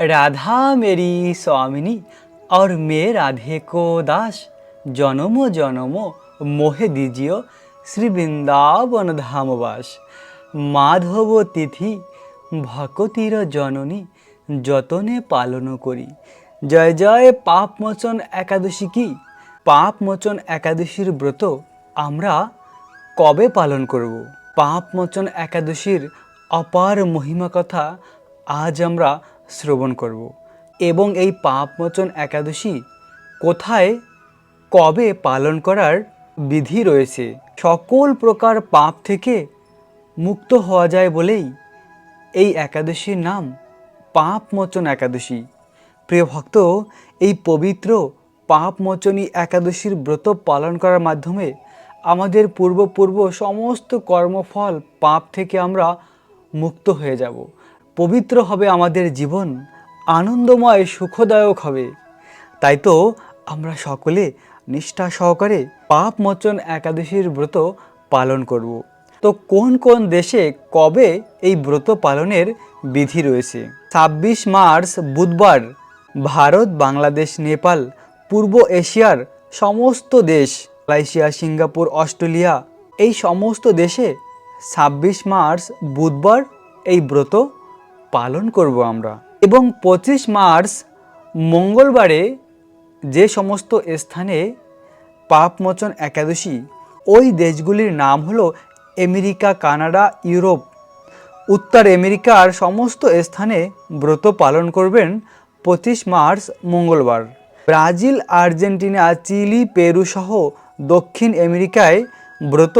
राधा मेरी स्वामिनी और मैं राधे को दास জনম জনম মোহে দিজিও শ্রী বৃন্দাবন ধামবাস মাধব তিথি ভকতির জননী যতনে পালন করি জয় জয় পাপ মোচন একাদশী কি পাপ মোচন একাদশীর ব্রত আমরা কবে পালন করব পাপ মোচন একাদশীর অপার মহিমা কথা আজ আমরা শ্রবণ করব। এবং এই পাপ মোচন একাদশী কোথায়? কবে পালন করার বিধি রয়েছে? সকল প্রকার পাপ থেকে মুক্ত হওয়া যায় বলেই এই একাদশীর নাম পাপ মোচন একাদশী। প্রিয় ভক্ত, এই পবিত্র পাপ মোচনী একাদশীর ব্রত পালন করার মাধ্যমে আমাদের পূর্বপূর্ব সমস্ত কর্মফল পাপ থেকে আমরা মুক্ত হয়ে যাব। পবিত্র হবে আমাদের জীবন, আনন্দময়, সুখদায়ক হবে। তাই তো আমরা সকলে নিষ্ঠা সহকারে পাপ মোচন একাদশীর ব্রত পালন করব। তো কোন কোন দেশে কবে এই ব্রত পালনের বিধি রয়েছে? ছাব্বিশ মার্চ, বুধবার, ভারত, বাংলাদেশ, নেপাল, পূর্ব এশিয়ার সমস্ত দেশ, মালয়েশিয়া, সিঙ্গাপুর, অস্ট্রেলিয়া, এই সমস্ত দেশে ছাব্বিশ মার্চ, বুধবার এই ব্রত পালন করব আমরা। এবং পঁচিশ মার্চ, মঙ্গলবারে যে সমস্ত স্থানে পাপমোচন একাদশী, ওই দেশগুলির নাম হলো আমেরিকা, কানাডা, ইউরোপ। উত্তর আমেরিকার সমস্ত স্থানে ব্রত পালন করবেন পঁচিশ মার্চ, মঙ্গলবার। ব্রাজিল, আর্জেন্টিনা, চিলি, পেরু সহ দক্ষিণ আমেরিকায় ব্রত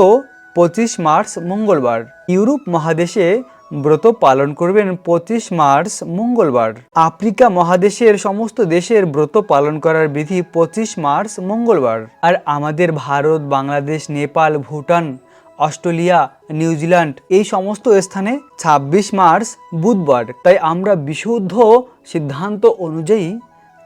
পঁচিশ মার্চ, মঙ্গলবার। ইউরোপ মহাদেশে ব্রত পালন করবেন পঁচিশ মার্চ, মঙ্গলবার। আফ্রিকা মহাদেশের সমস্ত দেশের ব্রত পালন করার বিধি পঁচিশ মার্চ, মঙ্গলবার। আর আমাদের Bharat, Bangladesh, Nepal, Bhutan, Australia, New Zealand এই সমস্ত স্থানে ২৬ মার্চ বুধবার। তাই আমরা বিশুদ্ধ সিদ্ধান্ত অনুযায়ী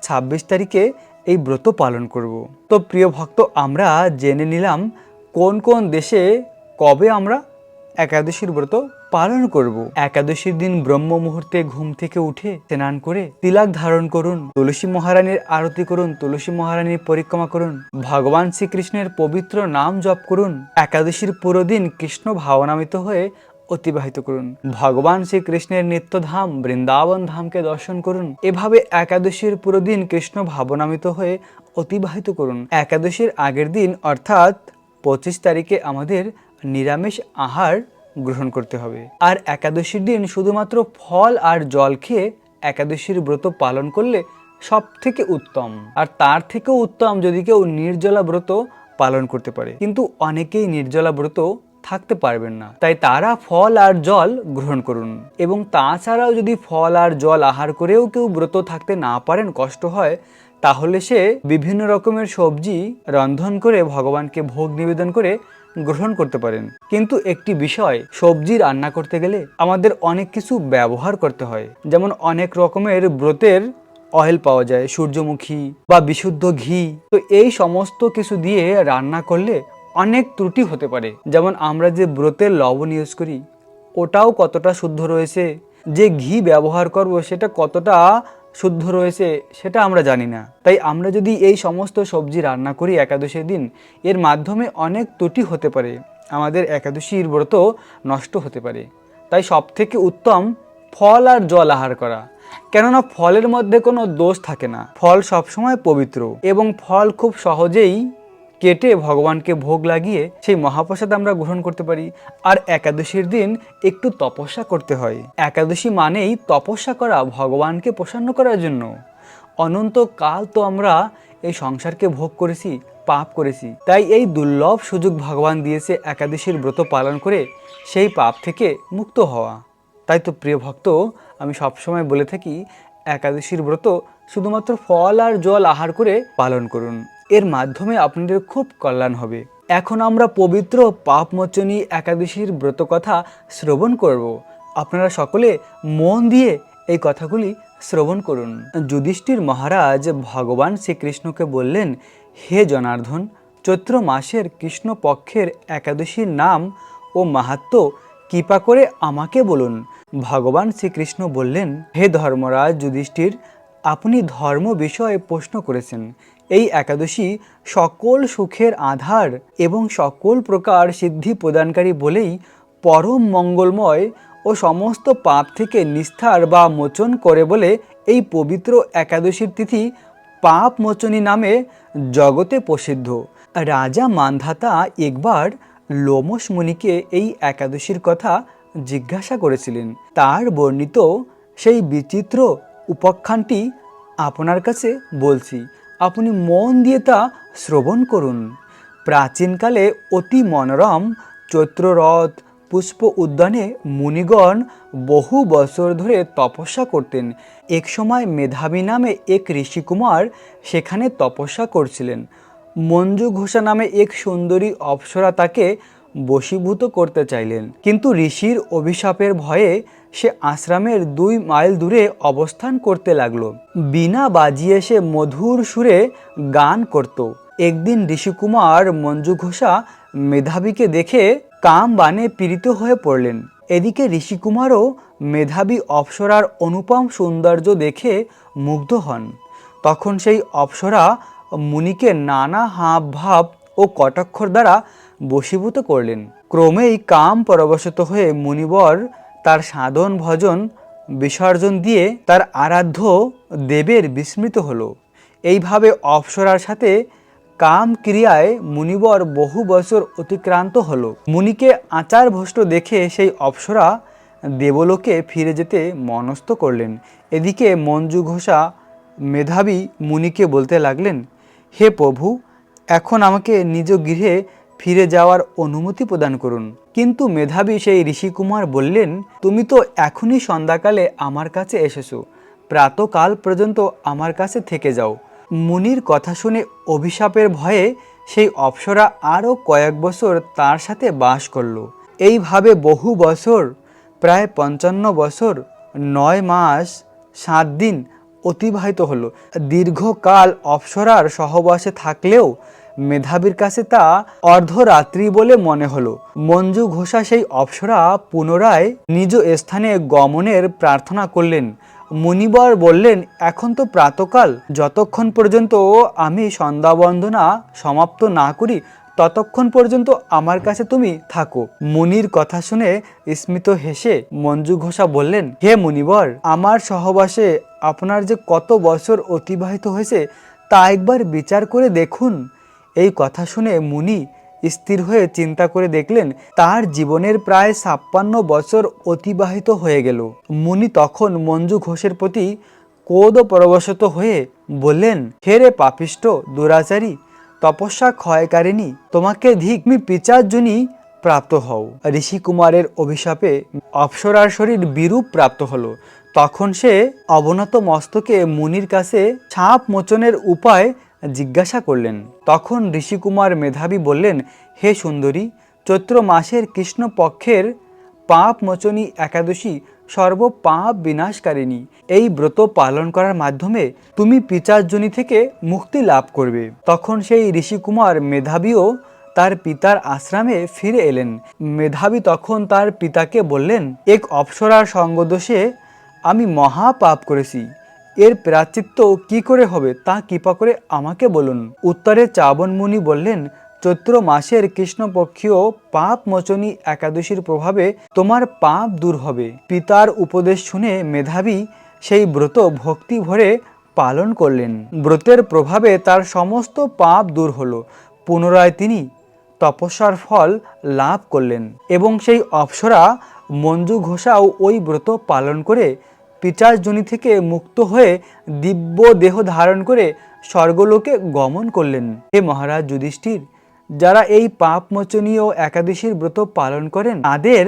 ২৬ তারিখে এই ব্রত পালন করব। তো প্রিয় ভক্ত, আমরা জেনে নিলাম কোন কোন দেশে কবে আমরা একাদশীর ব্রত পালন করব। একাদশীর দিন ব্রহ্ম মুহূর্তে ঘুম থেকে উঠে স্নান করে তিলক ধারণ করুন, তুলসী মহারানীর আরতি করুন, তুলসী মহারানীর পরিক্রমা করুন, ভগবান শ্রীকৃষ্ণের পবিত্র নাম জপ করুন, একাদশীর পুরো দিন কৃষ্ণ ভাবনামিত হয়ে অতিবাহিত করুন। ভগবান শ্রীকৃষ্ণের নিত্যধাম বৃন্দাবন ধামকে দর্শন করুন, এভাবে একাদশীর পুরো দিন কৃষ্ণ ভাবনামিত হয়ে অতিবাহিত করুন। একাদশীর আগের দিন, অর্থাৎ পঁচিশ তারিখে আমাদের নিরামিষ আহার গ্রহণ করতে হবে। আর একাদশীর দিন শুধুমাত্র ফল আর জল খেয়ে একাদশীর ব্রত পালন করলে সব থেকে উত্তম। আর তার থেকেও উত্তম যদি কেউ নির্জলা ব্রত পালন করতে পারে। কিন্তু অনেকেই নির্জলা ব্রত থাকতে পারবেন না। তাই তারা ফল আর জল গ্রহণ করুন। এবং তাছাড়াও যদি ফল আর জল আহার করেও কেউ ব্রত থাকতে না পারেন, কষ্ট হয়, তাহলে সে বিভিন্ন রকমের সবজি রন্ধন করে ভগবানকে ভোগ নিবেদন করে গ্রহণ করতে পারেন। কিন্তু একটি বিষয়, সবজি রান্না করতে গেলে আমাদের অনেক কিছু ব্যবহার করতে হয়। যেমন অনেক রকমের ব্রতের অয়েল পাওয়া যায়, সূর্যমুখী বা বিশুদ্ধ ঘি। তো এই সমস্ত কিছু দিয়ে রান্না করলে অনেক ত্রুটি হতে পারে। যেমন আমরা যে ব্রতের লবণ ইউজ করি, ওটাও কতটা শুদ্ধ রয়েছে, যে ঘি ব্যবহার করব সেটা কতটা শুদ্ধ রয়েছে, সেটা আমরা জানি না। তাই আমরা যদি এই সমস্ত সবজি রান্না করি একাদশীর দিন, এর মাধ্যমে অনেক ত্রুটি হতে পারে। আমাদের একাদশীর ব্রত নষ্ট হতে পারে। তাই সব থেকে উত্তম ফল আর জল আহার করা। কেননা ফলের মধ্যে কোনো দোষ থাকে না। ফল সবসময় পবিত্র এবং ফল খুব সহজেই কেটে ভগবানকে ভোগ লাগিয়ে সেই মহাপ্রসাদ আমরা গ্রহণ করতে পারি। আর একাদশীর দিন একটু তপস্যা করতে হয়। একাদশী মানেই তপস্যা করা, ভগবানকে প্রসন্ন করার জন্য। অনন্ত কাল তো আমরা এই সংসারকে ভোগ করেছি, পাপ করেছি। তাই এই দুর্লভ সুযোগ ভগবান দিয়েছে একাদশীর ব্রত পালন করে সেই পাপ থেকে মুক্ত হওয়া। তাই তো প্রিয় ভক্ত, আমি সবসময় বলে থাকি, একাদশীর ব্রত শুধুমাত্র ফল আর জল আহার করে পালন করুন। এর মাধ্যমে আপনাদের খুব কল্যাণ হবে। এখন আমরা পবিত্র পাপমোচনী একাদশীর ব্রত কথা শ্রবণ করব। আপনারা সকলে মন দিয়ে এই কথাগুলি শ্রবণ করুন। যুধিষ্ঠির মহারাজ ভগবান শ্রীকৃষ্ণকে বললেন, হে জনার্দন, চৈত্র মাসের কৃষ্ণপক্ষের একাদশীর নাম ও মাহাত্ম্য কৃপা করে আমাকে বলুন। ভগবান শ্রীকৃষ্ণ বললেন, হে ধর্মরাজ যুধিষ্ঠির, আপনি ধর্ম বিষয়ে প্রশ্ন করেছেন। এই একাদশী সকল সুখের আধার এবং সকল প্রকার সিদ্ধি প্রদানকারী বলেই পরম মঙ্গলময় ও সমস্ত পাপ থেকে নিস্তার বা মোচন করে বলে এই পবিত্র একাদশীর তিথি পাপ মোচনী নামে জগতে প্রসিদ্ধ। রাজা মান্ধাতা একবার লোমস মুনিকে এই একাদশীর কথা জিজ্ঞাসা করেছিলেন। তার বর্ণিত সেই বিচিত্র উপাখ্যানটি আপনার কাছে বলছি। আপনি মন দিয়ে তা শ্রবণ করুন। প্রাচীনকালে অতি মনোরম চৈত্ররথ, পুষ্প উদ্যানে মুনিগণ বহু বছর ধরে তপস্যা করতেন। এক সময় মেধাবী নামে এক ঋষিকুমার সেখানে তপস্যা করছিলেন। মঞ্জু ঘোষা নামে এক সুন্দরী অপ্সরা তাকে বশীভূত করতে চাইলেন। কিন্তু ঋষির অভিশাপের ভয়ে সে আশ্রমের দুই মাইল দূরে অবস্থান করতে লাগল। বিনা বাজিয়ে সে মধুর সুরে গান করত। একদিন ঋষিকুমার মঞ্জু ঘোষা মেধাবীকে দেখে কাম বানে পীড়িত হয়ে পড়লেন। এদিকে ঋষিকুমারও মেধাবী অপ্সরার অনুপম সৌন্দর্য দেখে মুগ্ধ হন। তখন সেই অপ্সরা মুনিকে নানা হাব ভাব ও কটাক্ষর দ্বারা বশীভূত করলেন। ক্রমেই কাম পরবশত হয়ে মুনিবর তার সাধন ভজন বিসর্জন দিয়ে তার আরাধ্য দেবের বিস্মৃত হলো। এইভাবে অপ্সরার সাথে কাম ক্রিয়ায় মুনিবর বহু বছর অতিক্রান্ত হলো। মুনিকে আচার ভ্রষ্ট দেখে সেই অপ্সরা দেবলোকে ফিরে যেতে মনস্থ করলেন। এদিকে মঞ্জু ঘোষা মেধাবী মুনিকে বলতে লাগলেন, হে প্রভু, এখন আমাকে নিজ গৃহে ফিরে যাওয়ার অনুমতি প্রদান করুন। কিন্তু মেধাবী সেই ঋষিকুমার বললেন, তুমি তো এখনই সন্ধ্যাকালে আমার কাছে এসেছ। প্রাতকাল পর্যন্ত আমার কাছে থেকে যাও। মুনির কথা শুনে অভিশাপের ভয়ে সেই অপ্সরা আরও কয়েক বছর তার সাথে বাস করল। এইভাবে বহু বছর, প্রায় পঞ্চান্ন বছর, নয় মাস, সাত দিন অতিবাহিত হলো। দীর্ঘকাল অপ্সরার সহবাসে থাকলেও মেধাবীর কাছে তা অর্ধরাত্রি বলে মনে হলো। মঞ্জু ঘোষা সেই অপ্সরা পুনরায় নিজ স্থানে গমনের প্রার্থনা করলেন। মুনিবর বললেন, এখন তো প্রাতকাল, যতক্ষণ পর্যন্ত আমি সন্ধ্যাবন্দনা সমাপ্ত না করি, ততক্ষণ পর্যন্ত আমার কাছে তুমি থাকো। মুনির কথা শুনে স্মিত হেসে মঞ্জু ঘোষা বললেন, হে মুনিবর, আমার সহবাসে আপনার যে কত বছর অতিবাহিত হয়েছে, তা একবার বিচার করে দেখুন। এই কথা শুনে মুনি স্থির হয়ে চিন্তা করে দেখলেন, তার জীবনের প্রায় ছাপ্পান্ন বছর অতিবাহিত হয়ে গেল। মুনি তখন মঞ্জু ঘোষের প্রতি কোদ পরবশত হয়ে বললেন, হে রে পাপিষ্ট দুরাচারী, তপস্যা ক্ষয়কারিণী, তোমাকে ধিক মি পিচার্জনী প্রাপ্ত হও। ঋষি কুমারের অভিশাপে অপ্সরার শরীর বিরূপ প্রাপ্ত হলো। তখন সে অবনত মস্তকে মুনির কাছে ছাপ মোচনের উপায় জিজ্ঞাসা করলেন, তখন ঋষিকুমার মেধাবী বললেন, হে সুন্দরী, চৈত্র মাসের কৃষ্ণপক্ষের পাপ মোচনী একাদশী সর্ব পাপ বিনাশকারিণী। এই ব্রত পালন করার মাধ্যমে তুমি পিচার্জনী থেকে মুক্তি লাভ করবে। তখন সেই ঋষিকুমার মেধাবীও তার পিতার আশ্রমে ফিরে এলেন। মেধাবী তখন তার পিতাকে বললেন, এক অপ্সরার সঙ্গদোষে আমি মহা পাপ করেছি। এর প্রাচিত্য কি করে হবে তা কৃপা করে আমাকে বলুন। উত্তরে চাবন মুনি বললেন, চৈত্র মাসের কৃষ্ণপক্ষীয় পাপ মোচনী একাদশীর প্রভাবে তোমার পাপ দূর হবে পিতার উপদেশ শুনে মেধাবী সেই ব্রত ভক্তি ভরে পালন করলেন। ব্রতের প্রভাবে তার সমস্ত পাপ দূর হলো। পুনরায় তিনি তপস্যার ফল লাভ করলেন এবং সেই অপ্সরা মঞ্জু ঘোষাও ওই ব্রত পালন করে পিচার্জনী থেকে মুক্ত হয়ে দিব্য দেহ ধারণ করে স্বর্গলোকে গমন করলেন। হে মহারাজ যুধিষ্ঠির, যারা এই পাপমোচনীয় একাদশীর ব্রত পালন করেন, তাদের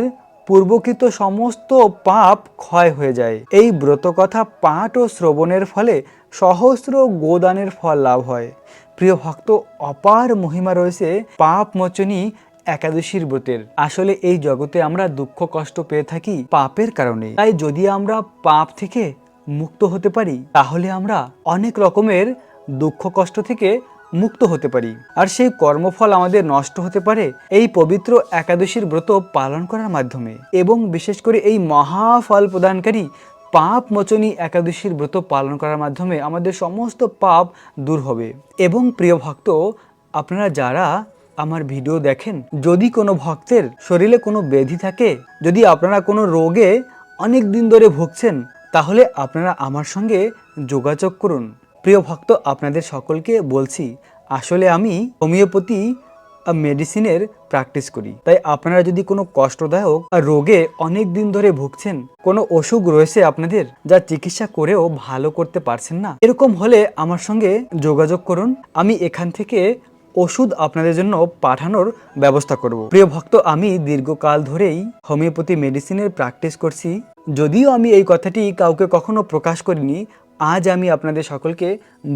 পূর্বকৃত সমস্ত পাপ ক্ষয় হয়ে যায়। এই ব্রত কথা পাঠ ও শ্রবণের ফলে সহস্র গোদানের ফল লাভ হয়। প্রিয় ভক্ত, অপার মহিমা রয়েছে পাপ মোচনী একাদশীর ব্রতের। আসলে এই জগতে আমরা দুঃখ কষ্ট পেয়ে থাকি পাপের কারণে। তাই যদি আমরা পাপ থেকে মুক্ত হতে পারি, তাহলে আমরা অনেক রকমের দুঃখ কষ্ট থেকে মুক্ত হতে পারি। আর সেই কর্মফল আমাদের নষ্ট হতে পারে এই পবিত্র একাদশীর ব্রত পালন করার মাধ্যমে। এবং বিশেষ করে এই মহাফল প্রদানকারী পাপ মোচনী একাদশীর ব্রত পালন করার মাধ্যমে আমাদের সমস্ত পাপ দূর হবে। এবং প্রিয় ভক্ত, আপনারা যারা আমার ভিডিও দেখেন? যদি কোনো ভক্তের শরীরে কোনো ব্যাধি থাকে, যদি আপনারা কোনো রোগে অনেক দিন ধরে ভুগছেন, তাহলে আপনারা আমার সঙ্গে যোগাযোগ করুন। প্রিয় ভক্ত, আপনাদের সকলকে বলছি, আসলে আমি হোমিওপ্যাথি মেডিসিনের প্র্যাকটিস করি। তাই আপনারা যদি কোনো কষ্টদায়ক রোগে অনেক দিন ধরে ভুগছেন, কোনো অসুখ রয়েছে আপনাদের যা চিকিৎসা করেও ভালো করতে পারছেন না, এরকম হলে আমার সঙ্গে যোগাযোগ করুন। আমি এখান থেকে ওষুধ আপনাদের জন্য পাঠানোর ব্যবস্থা করব। প্রিয় ভক্ত, আমি দীর্ঘকাল ধরেই হোমিওপ্যাথি মেডিসিনের প্র্যাকটিস করছি। যদিও আমি এই কথাটি কাউকে কখনো প্রকাশ করিনি, আজ আমি আপনাদের সকলকে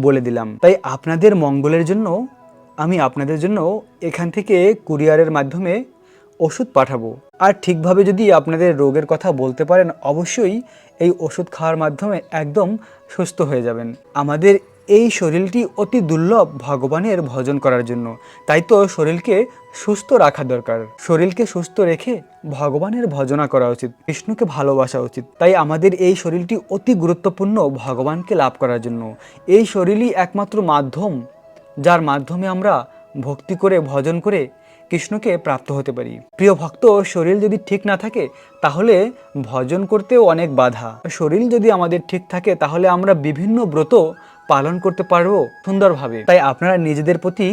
বলে দিলাম। তাই আপনাদের মঙ্গলের জন্য আমি আপনাদের জন্য এখান থেকে কুরিয়ারের মাধ্যমে ওষুধ পাঠাবো। আর ঠিকভাবে যদি আপনাদের রোগের কথা বলতে পারেন, অবশ্যই এই ওষুধ খাওয়ার মাধ্যমে একদম সুস্থ হয়ে যাবেন। আমাদের এই শরীরটি অতি দুর্লভ ভগবানের ভজন করার জন্য। তাই তো শরীরকে সুস্থ রাখা দরকার। শরীরকে সুস্থ রেখে ভগবানের ভজনা করা উচিত। কৃষ্ণকে ভালোবাসা উচিত। তাই আমাদের এই শরীরটি অতি গুরুত্বপূর্ণ ভগবানকে লাভ করার জন্য। এই শরীরই একমাত্র মাধ্যম, যার মাধ্যমে আমরা ভক্তি করে, ভজন করে কৃষ্ণকে প্রাপ্ত হতে পারি। প্রিয় ভক্ত, শরীর যদি ঠিক না থাকে, তাহলে ভজন করতেও অনেক বাধা। শরীর যদি আমাদের ঠিক থাকে, তাহলে আমরা বিভিন্ন ব্রত পালন করতে পারব সুন্দরভাবে। তাই আপনারা নিজেদের প্রতি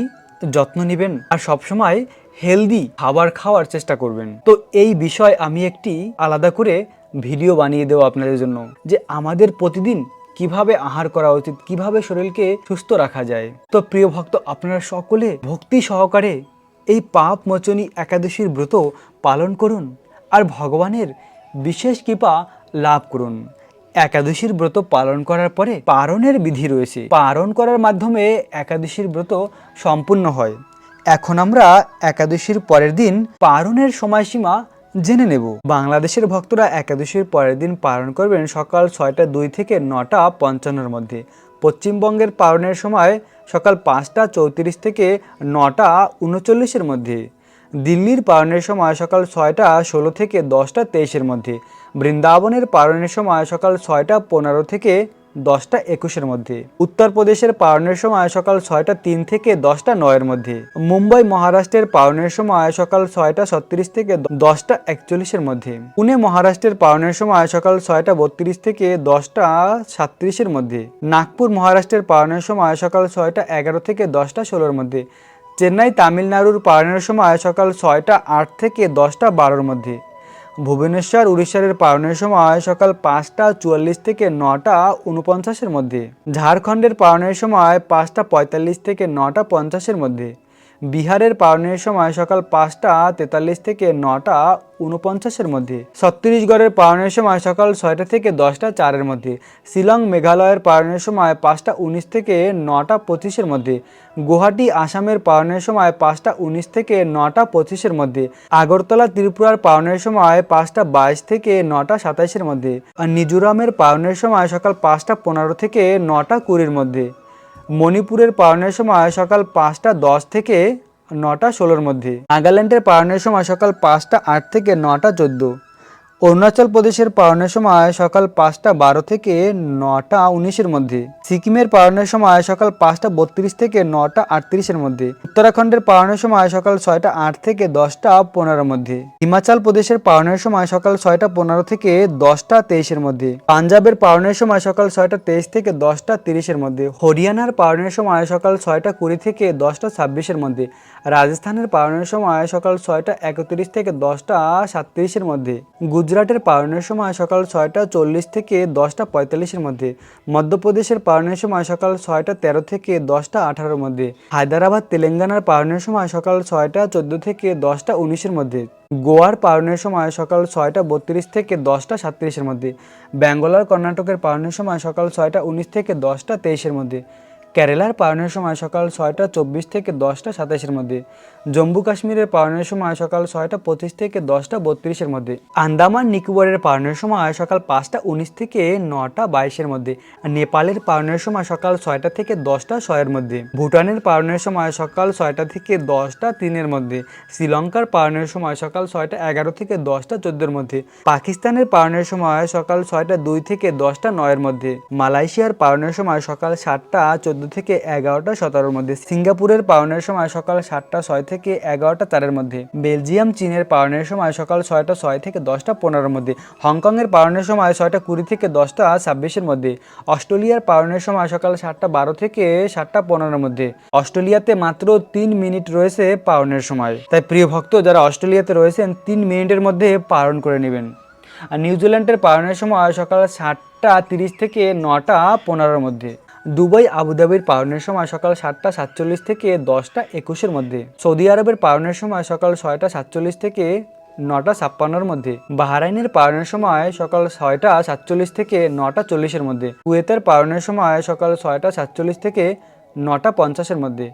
যত্ন নেবেন আর সবসময় হেলদি খাবার খাওয়ার চেষ্টা করবেন। তো এই বিষয় আমি একটি আলাদা করে ভিডিও বানিয়ে দেবো আপনাদের জন্য যে আমাদের প্রতিদিন কীভাবে আহার করা উচিত, কীভাবে শরীরকে সুস্থ রাখা যায়। তো প্রিয় ভক্ত, আপনারা সকলে ভক্তি সহকারে এই পাপ মোচনী একাদশীর ব্রত পালন করুন আর ভগবানের বিশেষ কৃপা লাভ করুন। একাদশীর ব্রত পালন করার পরে পারণের বিধি রয়েছে। পারণ করার মাধ্যমে একাদশীর ব্রত সম্পূর্ণ হয়। এখন আমরা একাদশীর পরের দিন পারণের সময়সীমা জেনে নেব। বাংলাদেশের ভক্তরা একাদশীর পরের দিন পালন করবেন সকাল ছয়টা দুই থেকে নটা পঞ্চান্নর মধ্যে। পশ্চিমবঙ্গের পালনের সময় সকাল পাঁচটা চৌত্রিশ থেকে নটা উনচল্লিশের মধ্যে। দিল্লির পালনের সময় সকাল ছয়টা ষোলো থেকে দশটা তেইশের মধ্যে, বৃন্দাবনের পালনের সময় সকাল ছয়টা পনেরো থেকে দশটা একুশের মধ্যে, উত্তরপ্রদেশের পালনের সময় সকাল ছয়টা তিন থেকে দশটা নয়ের মধ্যে, মুম্বাই মহারাষ্ট্রের পালনের সময় সকাল ছয়টা ছত্রিশ থেকে দশটা একচল্লিশের মধ্যে, পুনে মহারাষ্ট্রের পালনের সময় সকাল ছয়টা বত্রিশ থেকে দশটা সাতত্রিশের মধ্যে, নাগপুর মহারাষ্ট্রের পালনের সময় সকাল ছয়টা এগারো থেকে দশটা ষোলোর মধ্যে চেন্নাই তামিলনাড়ুর পারণের সময় সকাল ছয়টা আট থেকে দশটা বারোর মধ্যে। ভুবনেশ্বর, উড়িষ্যার পারণের সময় সকাল পাঁচটা চুয়াল্লিশ থেকে নটা উনপঞ্চাশের মধ্যে। ঝাড়খণ্ডের পারনের সময় পাঁচটা পঁয়তাল্লিশ থেকে নটা পঞ্চাশের মধ্যে। বিহারের পালনের সময় সকাল পাঁচটা তেতাল্লিশ থেকে নটা উনপঞ্চাশের মধ্যে, ছত্তিশগড়ের পালনের সময় সকাল ছয়টা থেকে দশটা চারের মধ্যে, শিলং মেঘালয়ের পালনের সময় পাঁচটা উনিশ থেকে নটা পঁচিশের মধ্যে, গুয়াহাটি, আসামের পালনের সময় পাঁচটা উনিশ থেকে নটা পঁচিশের মধ্যে, আগরতলা, ত্রিপুরার পালনের সময় পাঁচটা বাইশ থেকে নটা সাতাইশের মধ্যে, আর মিজোরামের পালনের সময় সকাল পাঁচটা পনেরো থেকে নটা কুড়ির মধ্যে। মণিপুরের পালনের সময় সকাল পাঁচটা দশ থেকে নটা ষোলোর মধ্যে। নাগাল্যান্ডের পালনের সময় সকাল পাঁচটা আট থেকে নটা চোদ্দ। অরুণাচল প্রদেশের পালনের সময় সকাল পাঁচটা বারো থেকে নটা উনিশের মধ্যে। সিকিমের পালনের সময় সকাল পাঁচটা বত্রিশ থেকে নটা আটত্রিশের মধ্যে। উত্তরাখণ্ডের পালনের সময় সকাল ছয়টা আট থেকে দশটা পনেরোর মধ্যে। হিমাচল প্রদেশের পালনের সময় সকাল ছয়টা পনেরো থেকে দশটা তেইশের মধ্যে। পাঞ্জাবের পালনের সময় সকাল ছয়টা তেইশ থেকে দশটা তিরিশের মধ্যে। হরিয়ানার পালনের সময় সকাল ছয়টা কুড়ি থেকে দশটা ছাব্বিশের মধ্যে। রাজস্থানের পালনের সময় সকাল ছয়টা একত্রিশ থেকে দশটা সাতত্রিশের মধ্যে। গুজরাটের পালনের সময় সকাল ছয়টা চল্লিশ থেকে দশটা পঁয়তাল্লিশের মধ্যে, মধ্যপ্রদেশের পালনের সময় সকাল ছয়টা তেরো থেকে দশটা আঠারোর মধ্যে, হায়দ্রাবাদ তেলেঙ্গানার পালনের সময় সকাল ছয়টা চোদ্দ থেকে দশটা উনিশের মধ্যে, গোয়ার পালনের সময় সকাল ছয়টা বত্রিশ থেকে দশটা সাতত্রিশের মধ্যে ব্যাঙ্গালোর কর্ণাটকের পালনের সময় সকাল ছয়টা উনিশ থেকে দশটা তেইশের মধ্যে কেরালার পালনের সময় সকাল ছয়টা চব্বিশ থেকে দশটা সাতাশের মধ্যে। জম্মু কাশ্মীরের পালনের সময় সকাল ছয়টা পঁচিশ থেকে দশটা বত্রিশের মধ্যে। আন্দামান নিকোবরের পালনের সময় সকাল পাঁচটা উনিশ থেকে নটা বাইশের মধ্যে। নেপালের পালনের সময় সকাল ছয়টা থেকে দশটা ছয়ের মধ্যে। ভুটানের পালনের সময় সকাল ছয়টা থেকে দশটা তিনের মধ্যে। শ্রীলঙ্কার পালনের সময় সকাল ছয়টা এগারো থেকে দশটা চোদ্দোর মধ্যে। পাকিস্তানের পালনের সময় সকাল ছয়টা দুই থেকে দশটা নয়ের মধ্যে। মালয়েশিয়ার পালনের সময় সকাল সাতটা চোদ্দ থেকে এগারোটা, সতেরোর মধ্যে সিঙ্গাপুরের পালনের সময় সকাল সাতটা ছয় থেকে এগারোটা চারের মধ্যে, বেলজিয়াম, চীনের পালনের সময় সকাল ছয়টা ছয় থেকে দশটা পনেরোর মধ্যে, হংকংয়ের পালনের সময় ছয়টা কুড়ি থেকে দশটা ছাব্বিশের মধ্যে, অস্ট্রেলিয়ার পালনের সময় সকাল সাতটা বারো থেকে সাতটা পনেরোর মধ্যে। অস্ট্রেলিয়াতে মাত্র তিন মিনিট রয়েছে পাওনের সময়। তাই প্রিয় ভক্ত, যারা অস্ট্রেলিয়াতে রয়েছেন, তিন মিনিটের মধ্যে পালন করে নেবেন। আর নিউজিল্যান্ডের পালনের সময় সকাল সাতটা তিরিশ থেকে নটা পনেরোর মধ্যে। দুবাই আবুধাবির পালনের সময় সকাল সাতটা সাতচল্লিশ থেকে দশটা একুশের মধ্যে, সৌদি আরবের পালনের সময় সকাল ছয়টা সাতচল্লিশ থেকে নটা ছাপ্পান্নর মধ্যে, বাহরাইনের পালনের সময় সকাল ছয়টা সাতচল্লিশ থেকে নটা চল্লিশের মধ্যে, কুয়েতের পালনের সময় সকাল ছয়টা সাতচল্লিশ থেকে নটা পঞ্চাশের মধ্যে,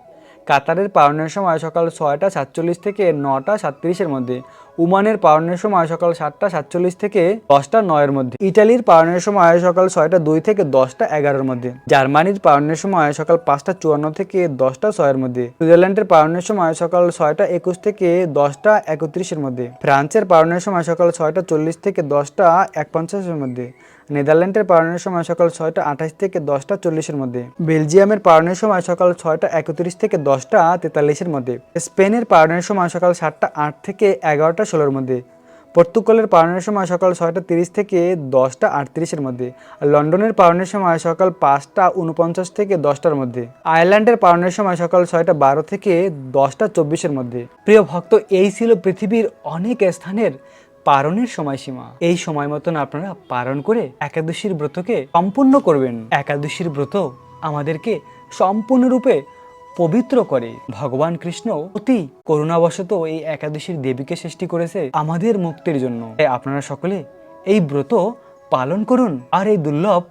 কাতারের পালনের সময় সকাল ছয়টা সাতচল্লিশ থেকে নটা সাতত্রিশের মধ্যে উমানের পাওয়ানের সময় সকাল সাতটা সাতচল্লিশ থেকে দশটা নয়ের মধ্যে। ইটালির পাওয়ানের সময় সকাল ছয়টা দুই থেকে দশটা এগারোর মধ্যে। জার্মানির পাওয়ানের সময় সকাল পাঁচটা চুয়ান্ন থেকে দশটা ছয়ের মধ্যে। সুইজারল্যান্ডের পাওয়ানের সময় সকাল ছয়টা একুশ থেকে দশটা একত্রিশের মধ্যে। ফ্রান্সের পাওয়ানের সময় সকাল ছয়টা চল্লিশ থেকে দশটা এক পঞ্চাশের মধ্যে। নেদারল্যান্ডের পালনের সময় সকাল ছয়টা আঠাশ থেকে দশটা চল্লিশের মধ্যে, বেলজিয়ামের পালনের সময় সকাল ছয়টা একত্রিশ থেকে দশটা তেতাল্লিশের মধ্যে, স্পেনের পালনের সময় সকাল সাতটা আট থেকে এগারোটা ষোলোর মধ্যে, পর্তুগালের পালনের সময় সকাল ছয়টা তিরিশ থেকে দশটা আটত্রিশের মধ্যে, আর লন্ডনের পালনের সময় সকাল পাঁচটা উনপঞ্চাশ থেকে দশটার মধ্যে, আয়ারল্যান্ডের পালনের সময় সকাল ছয়টা বারো থেকে দশটা চব্বিশের মধ্যে। প্রিয় ভক্ত, এই ছিল পৃথিবীর অনেক স্থানের পারণের সময়সীমা। এই সময় মতন আপনারা পারণ করে একাদশীর ব্রতকে সম্পূর্ণ করবেন। একাদশীর ব্রত আমাদেরকে সম্পূর্ণরূপে পবিত্র করে। ভগবান কৃষ্ণ অতি করুণাবশত এই একাদশীর দেবীকে সৃষ্টি করেছে আমাদের মুক্তির জন্য। আপনারা সকলে, এই ব্রত পালন করুন আর এই দুর্লভ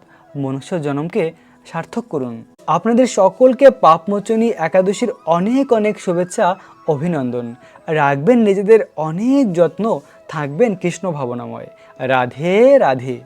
মনুষ্য জনমকে সার্থক করুন। আপনাদের সকলকে পাপমোচনী একাদশীর অনেক অনেক শুভেচ্ছা, অভিনন্দন। রাখবেন নিজেদের অনেক যত্ন, থাকবেন কৃষ্ণ ভাবনাময়। রাধে রাধে।